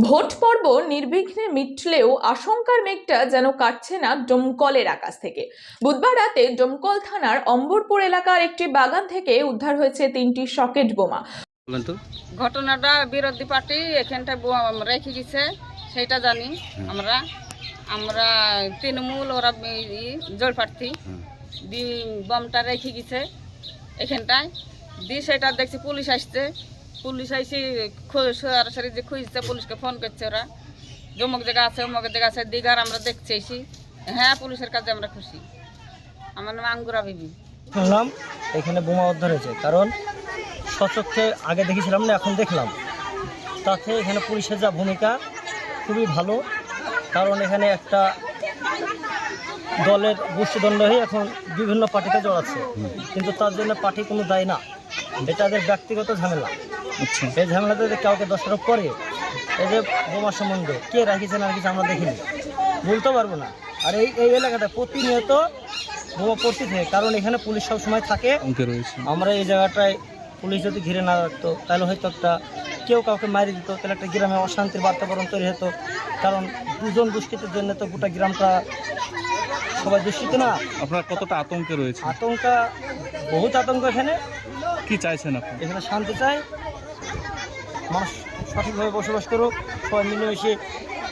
Vote পর্ব নির্বিঘ্নে মিটলেও আশঙ্কার মেঘটা যেন কাটছে না ডোমকলের আকাশ থেকে। বুধবার রাতে ডোমকল থানার অম্বরপুর এলাকার একটি বাগান থেকে উদ্ধার হয়েছে তিনটি সকেট বোমা। ঘটনাটা বিরোধী পার্টি এখানটায় ব- রেখে গেছে সেটা জানি আমরা। আমরা তৃণমূল ওরা জোর প্রার্থী। দি বমটা রেখে গেছে এখানটায়। দি সেটা দেখছি পুলিশ আসছে। পুলিশ আইসি সরাসরি যে খুঁজছে, পুলিশকে ফোন করছে ওরা। জমক জায়গা আছে, অমুক জায়গা আছে, দিঘার আমরা দেখছি এসি হ্যাঁ পুলিশের কাজে আমরা খুশি। আমার নাম আঙ্গুরা বিবি। শুনলাম এখানে বোমা উদ্ধার হয়েছে, কারণ সচক্ষে আগে দেখেছিলাম না, এখন দেখলাম। তাতে এখানে পুলিশের যা ভূমিকা, খুবই ভালো। কারণ এখানে একটা দলের গোষ্ঠীদ্বন্দ্ব হয়ে এখন বিভিন্ন পার্টিতে জড়াচ্ছে। কিন্তু তার জন্য পার্টি কোনো দায় না। এটা তাদের ব্যক্তিগত ঝামেলা। আচ্ছা। এই ঝামেলাতে যদি কাউকে দোষারোপ করে এই যে বোমা সম্বন্ধে কে রাখিছে না রাখিছে আমরা দেখিনি। বলতে পারব না। আর এই এই এলাকাটা প্রতিনিয়ত বোমা পড়তে থাকে কারণ এখানে পুলিশ সব সময় থাকে। আমরা এই জায়গাটায় পুলিশ যদি ঘিরে না রাখতো তাহলে হয়তো একটা কেউ কাউকে মারি দিত তাহলে একটা গ্রামে অশান্তির বাতাবরণ তৈরি হতো। কারণ দুজন দুষ্কৃতের জন্য তো গোটা গ্রামটা সবাই দুষ্কৃত না। আপনার কতটা আতঙ্কে রয়েছে? আতঙ্ক বহুত আতঙ্ক এখানে। কি চাইছেন আপনি? এখানে শান্তি চাই। মানুষ সঠিকভাবে বসবাস করুক সবাই মিলেমিশে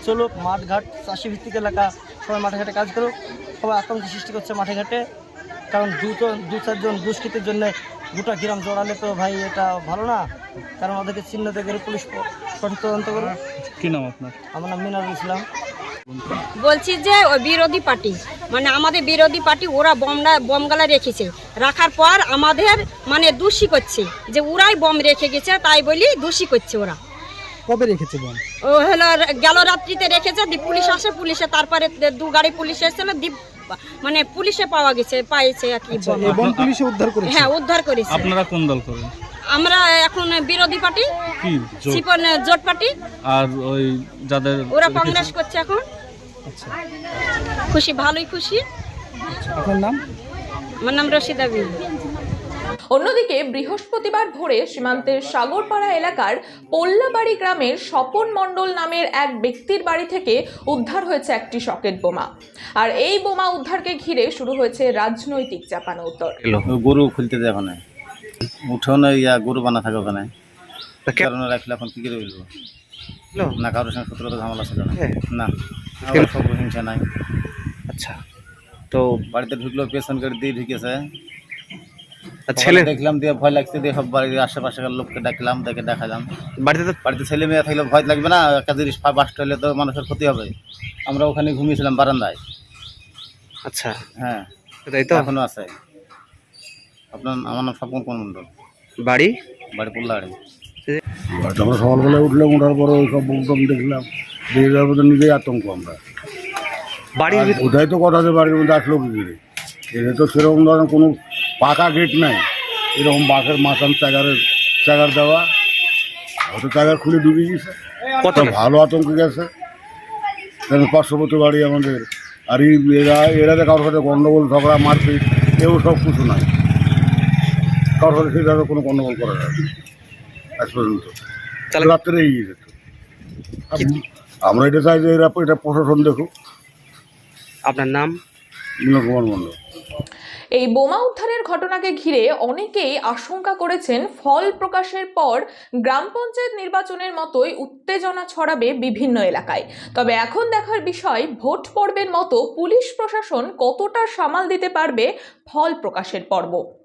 চলুক মাঠ ঘাট চাষি ভিত্তিক এলাকা সবাই মাঠে ঘাটে কাজ করুক। সবাই আতঙ্ক সৃষ্টি করছে মাঠে ঘাটে কারণ দুটো দু চারজন দুষ্কৃতের জন্য গোটা গ্রাম জড়ালে তো ভাই এটা ভালো না। কারণ ওদেরকে চিহ্নিত করে পুলিশ সঠিক তদন্ত করুক। কি নাম আপনার? আমার নাম মিনারুল ইসলাম। বলছি যে ওই বিরোধী পার্টি। মানে আমাদের বিরোধী পার্টি ওরা বমরা বমগালা রেখেছে। রাখার পর আমাদের মানে দোষী করছে। যে ওরাই বম রেখে গেছে তাই বলি দোষী করছে ওরা। কবে রেখেছে বল ও হলো গেল রাত্রিতে রেখেছে দি পুলিশ আসে পুলিশে তারপরে দু গাড়ি পুলিশ এসেছিল দি মানে পুলিশে পাওয়া গেছে পাইছে আর কি বম। এবং পুলিশে উদ্ধার করেছে? হ্যাঁ উদ্ধার করেছে। আপনারা কোন দল করেন? আমরা এখন বিরোধী পার্টি কি জোট? পার্টি। আর ওই যাদের ওরা কংগ্রেস করছে এখন। খুশি ভালোই খুশি। আপনার নাম? আমার নাম রশিদা বিবি। অন্যদিকে বৃহস্পতিবার ভোরে সীমান্তের সাগরপাড়া এলাকার পোল্লাবাড়ি গ্রামের স্বপন মণ্ডল নামের এক ব্যক্তির বাড়ি থেকে উদ্ধার হয়েছে একটি সকেট বোমা। আর এই বোমা উদ্ধারকে ঘিরে শুরু হয়েছে রাজনৈতিক চাপানো উত্তর। গরু খুলতে দেয় ওখানে। উঠোনে ইয়া গরু বানা থাকে ওখানে। কারণে রাখলে এখন কি করে বলব না কারোর সঙ্গে সতেরো ঝামেলা ছিল না। না সব হিংসা নাই। আচ্ছা। তো বাড়িতে ঢুকলো পেছন গাড়ি দিয়ে ঢুকেছে। ছেলে দেখলাম দিয়ে ভয় লাগছে দিয়ে সব বাড়ির আশেপাশের লোককে ডাকলাম দেখে দেখালাম। বাড়িতে তো বাড়িতে ছেলে মেয়ে থাকলে ভয় লাগবে না একটা জিনিস বাস্ট হলে তো মানুষের ক্ষতি হবে। আমরা ওখানে ঘুমিয়েছিলাম বারান্দায়। আচ্ছা। হ্যাঁ। তাই তো? এখনও আছে। আপনার আমার নাম স্বপন কোন মণ্ডল। বাড়ি? বাড়ি পোল্লাড়ি তারপরে সকালবেলায় উঠলাম ওঠার পরে ওই সব বমটম দেখলাম। দেখে যাওয়ার মধ্যে নিজেই আতঙ্ক আমরা। বাড়ির ওটাই তো কথা যে বাড়ির মধ্যে আসলো কি করে? এটা তো সেরকম ধরনের কোনো পাকা গেট নাই। এরকম বাঁশের মাথান চাগারের চাগার দেওয়া। হয়তো চাগার খুলে ডুবে গেছে। কত তো ভালো আতঙ্ক গেছে। কারণ পার্শ্ববর্তী বাড়ি আমাদের। আর এই এরা এরা যে কারোর সাথে গণ্ডগোল ঝগড়া মারপিট এও সব কিছু নাই। কারোর সাথে সেভাবে কোনো গণ্ডগোল করা যায় না। আজ পর্যন্ত তাহলে- রাত্রে এই আমরা এটা চাই যে এরা এটা প্রশাসন দেখুক। আপনার নাম? মিলন কুমার মণ্ডল। এই বোমা উদ্ধারের ঘটনাকে ঘিরে অনেকেই আশঙ্কা করেছেন ফল প্রকাশের পর গ্রাম পঞ্চায়েত নির্বাচনের মতোই উত্তেজনা ছড়াবে বিভিন্ন এলাকায়। তবে এখন দেখার বিষয় ভোট পর্বের মতো পুলিশ প্রশাসন কতটা সামাল দিতে পারবে ফল প্রকাশের পর্ব?